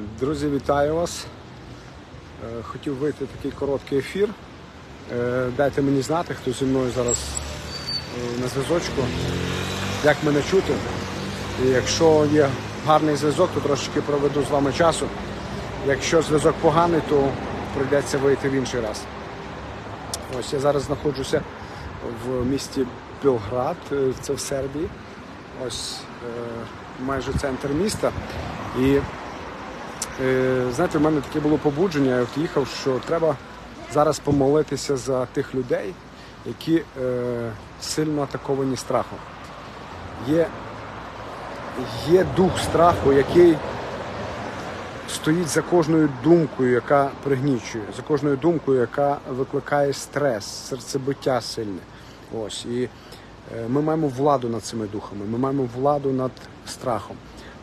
Друзі, вітаю вас. Е, Хотів вийти такий короткий ефір. Е, Дайте мені знати, хто зі мною зараз е, на зв'язочку, як мене чути. І якщо є гарний зв'язок, то трошечки проведу з вами часу. Якщо зв'язок поганий, то прийдеться вийти в інший раз. Ось я зараз знаходжуся в місті Білград, це в Сербії. Ось майже центр міста. І знаєте, в мене таке було побудження, я от їхав, що треба зараз помолитися за тих людей, які е, сильно атаковані страхом. Є, є дух страху, який стоїть за кожною думкою, яка пригнічує, за кожною думкою, яка викликає стрес, серцебиття сильне. Ось і е, ми маємо владу над цими духами, ми маємо владу над страхом.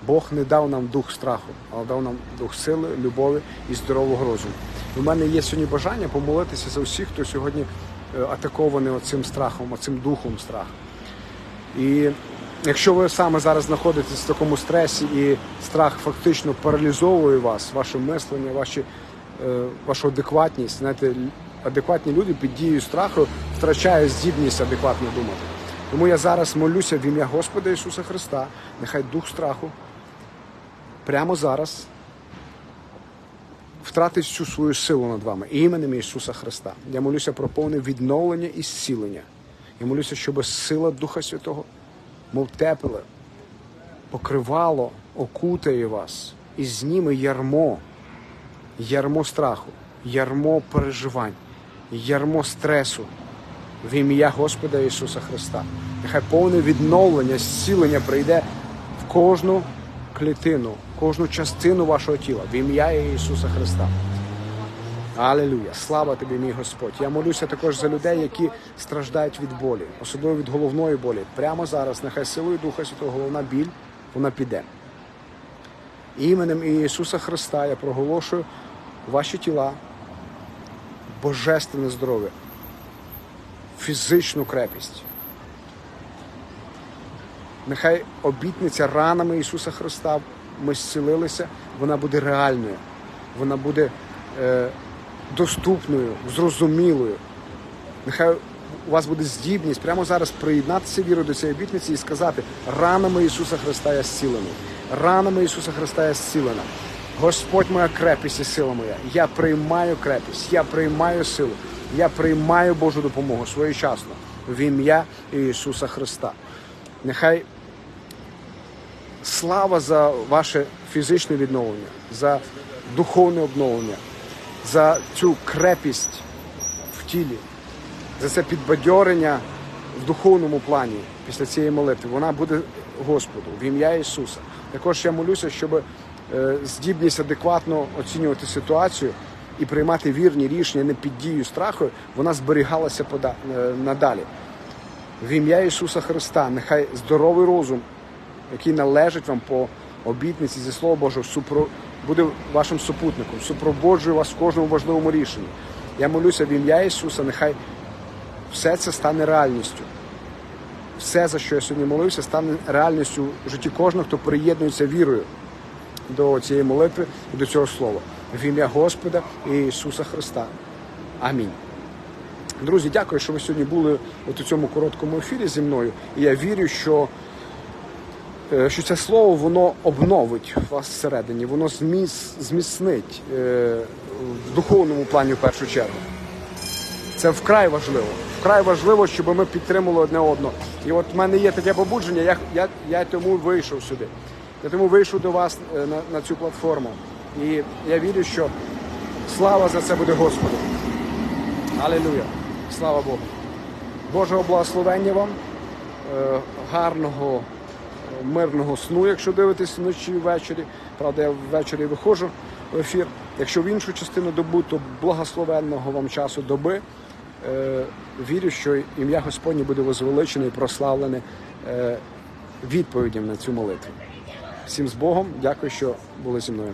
Бог не дав нам дух страху, але дав нам дух сили, любові і здорового розуму. У мене є сьогодні бажання помолитися за усіх, хто сьогодні е, атакований оцим страхом, оцим духом страху. І якщо ви саме зараз знаходитесь в такому стресі і страх фактично паралізовує вас, ваше мислення, ваші, е, вашу адекватність, знаєте, адекватні люди під дією страху втрачають здібність адекватно думати. Тому я зараз молюся в ім'я Господа Ісуса Христа, нехай дух страху прямо зараз втратить всю свою силу над вами іменем Ісуса Христа. Я молюся про повне відновлення і зцілення. Я молюся, щоб сила Духа Святого, мов тепле, покривало, окутає вас і зніме ярмо, ярмо страху, ярмо переживань, ярмо стресу в ім'я Господа Ісуса Христа. Нехай повне відновлення, зцілення прийде в кожну клітину, кожну частину вашого тіла, в ім'я Ісуса Христа. Алілюя! Слава тобі, мій Господь. Я молюся також за людей, які страждають від болі, особливо від головної болі. Прямо зараз, нехай силою Духа Святого головна біль, вона піде. Іменем Ісуса Христа я проголошую ваші тіла, божественне здоров'я, фізичну крепість. Нехай обітниця ранами Ісуса Христа ми зцілилися, вона буде реальною, вона буде е, доступною, зрозумілою. Нехай у вас буде здібність прямо зараз приєднатися вірою до цієї обітниці і сказати: ранами Ісуса Христа я зцілений, ранами Ісуса Христа я зцілена. Господь моя крепість і сила моя. Я приймаю крепість, я приймаю силу, я приймаю Божу допомогу своєчасно в ім'я Ісуса Христа. Нехай слава за ваше фізичне відновлення, за духовне обновлення, за цю крепість в тілі, за це підбадьорення в духовному плані після цієї молитви. Вона буде Господу в ім'я Ісуса. Також я молюся, щоб е, здібність адекватно оцінювати ситуацію і приймати вірні рішення не під дією страху, вона зберігалася е, надалі. В ім'я Ісуса Христа, нехай здоровий розум, який належить вам по обітниці зі Слова Божого, супро... буде вашим супутником, супроводжує вас в кожному важливому рішенні. Я молюся в ім'я Ісуса, нехай все це стане реальністю. Все, за що я сьогодні молився, стане реальністю в житті кожного, хто приєднується вірою до цієї молитви і до цього слова. В ім'я Господа і Ісуса Христа. Амінь. Друзі, дякую, що ви сьогодні були от у цьому короткому ефірі зі мною. І я вірю, що, що це слово воно обновить вас всередині, воно зміц, зміцнить е, в духовному плані в першу чергу. Це вкрай важливо. Вкрай важливо, щоб ми підтримували одне одного. І от в мене є таке побудження, я, я, я тому вийшов сюди. Я тому вийшов до вас е, на, на цю платформу. І я вірю, що слава за це буде Господу. Алілуя. Слава Богу. Божого благословення вам, е, гарного, е, мирного сну, якщо дивитесь вночі ввечері. Правда, я ввечері виходжу в ефір. Якщо в іншу частину добу, то благословенного вам часу доби. Е, Вірю, що ім'я Господнє буде возвеличене і прославлене е, відповідям на цю молитву. Всім з Богом, дякую, що були зі мною.